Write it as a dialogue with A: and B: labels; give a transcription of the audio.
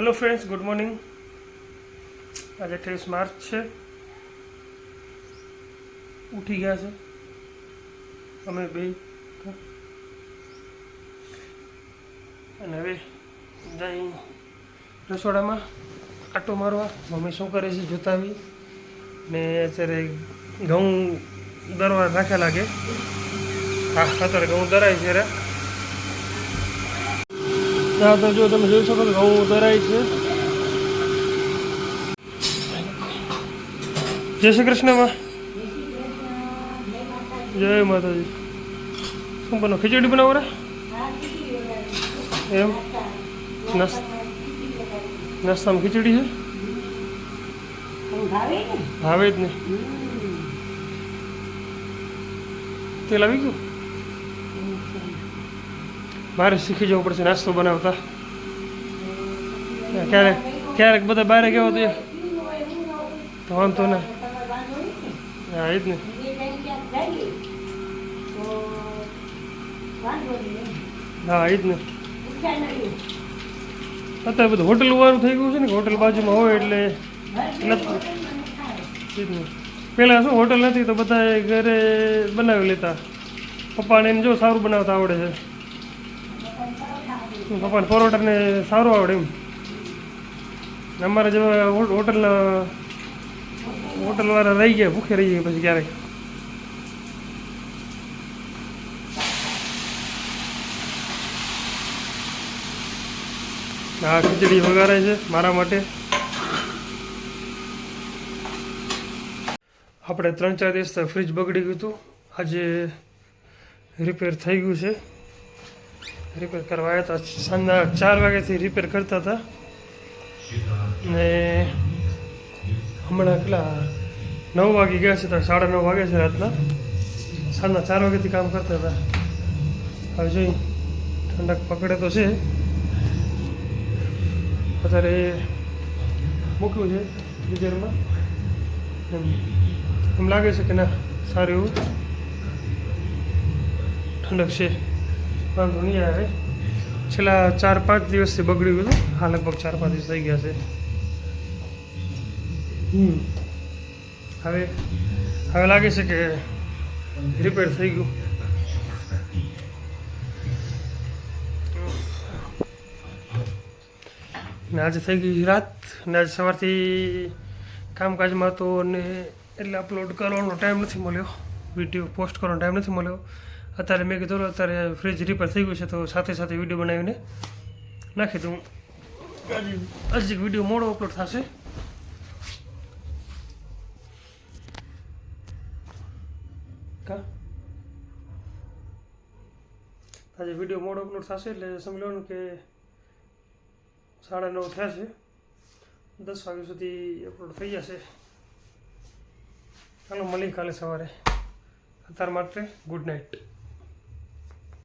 A: Hello friends good morning આજે અઠ્યાવીસ March છે. ઉઠી ગયા છે. અમે બે. અને હવે જઈ રસોડામાં આટો મારવા. મમ્મી શું કરે છે જોતા આવી ને અત્યારે ઘઉં દરવા નાખ્યા લાગે. હા, અત્યારે ઘઉં દરાય છે ત્યાં તો જો તમે જોઈ શકો છો ઘઉં ઉતરાય છે. જય શ્રી કૃષ્ણમાં જય માતાજી. શું બનાવો ખીચડી બનાવો રે? એમ? નાસ, નાસ્તામાં ખીચડી છે? ભાવે જ નહીં. તેલ આવી ગયું? મારે શીખી જવું પડશે, નાસ્તો બનાવતા. ક્યારેક ક્યારેક બધા બહાર કેવો તો તો વાંધો ના. હા, એ જ ને. હા, એ જ ને. અત્યારે બધું હોટલ વાળું થઈ ગયું છે ને હોટલ બાજુમાં હોય એટલે એ જ ને. પહેલાં શું, હોટલ નથી તો બધા ઘરે બનાવી લેતા. પપ્પાને જો સારું બનાવતા આવડે છે. પપ્પાને પરોઠા ને સારું આવડે એમ. અમારા જેવા હો- હોટલના હોટલવાળા રહી ગયા, ભૂખે રહી ગયા પછી ક્યારેક. હા ખીચડી વઘારે છે મારા માટે. આપણે ત્રણ ચાર દિવસ ફ્રીજ બગડી ગયું હતું. આજે રિપેર થઈ ગયું છે. રિપેર કરવા આવ્યા હતા. સાંજના ચાર વાગ્યાથી રિપેર કરતા હતા. ને હમણાં કેટલા નવ વાગી ગયા છે, તો સાડા નવ વાગે છે રાતના. સાંજના ચાર વાગ્યાથી કામ કરતા હતા. હવે જોઈ, ઠંડક પકડે તો છે. અત્યારે મૂક્યું છે ગીઝરમાં એમ લાગે છે કે ના, સારું એવું. ઠંડક છે. વાંધો નહીં આવે. છેલ્લા ચાર પાંચ દિવસથી બગડ્યું હતું. હા, લગભગ ચાર પાંચ દિવસ થઈ ગયા છે. હવે હવે લાગે છે કે રિપેર થઈ ગયું. ને આજે થઈ ગઈ રાત. ને આજે સવારથી કામકાજમાં તો અને એટલે અપલોડ કરવાનો ટાઈમ નથી મળ્યો. વીડિયો પોસ્ટ કરવાનો ટાઈમ નથી મળ્યો. અત્યારે મેં કીધું અત્યારે ફ્રીજ રિપેર થઈ ગયું છે તો સાથે સાથે વીડિયો બનાવીને નાખી દઉં. હજી વીડિયો મોડો અપલોડ થશે. આજે વીડિયો મોડો અપલોડ થશે એટલે સમજી લેવાનું કે સાડા નવ થયા છે. દસ વાગ્યા સુધી અપલોડ થઈ જશે. ચાલો મળી કાલે સવારે. અત્યાર માટે ગુડ નાઇટ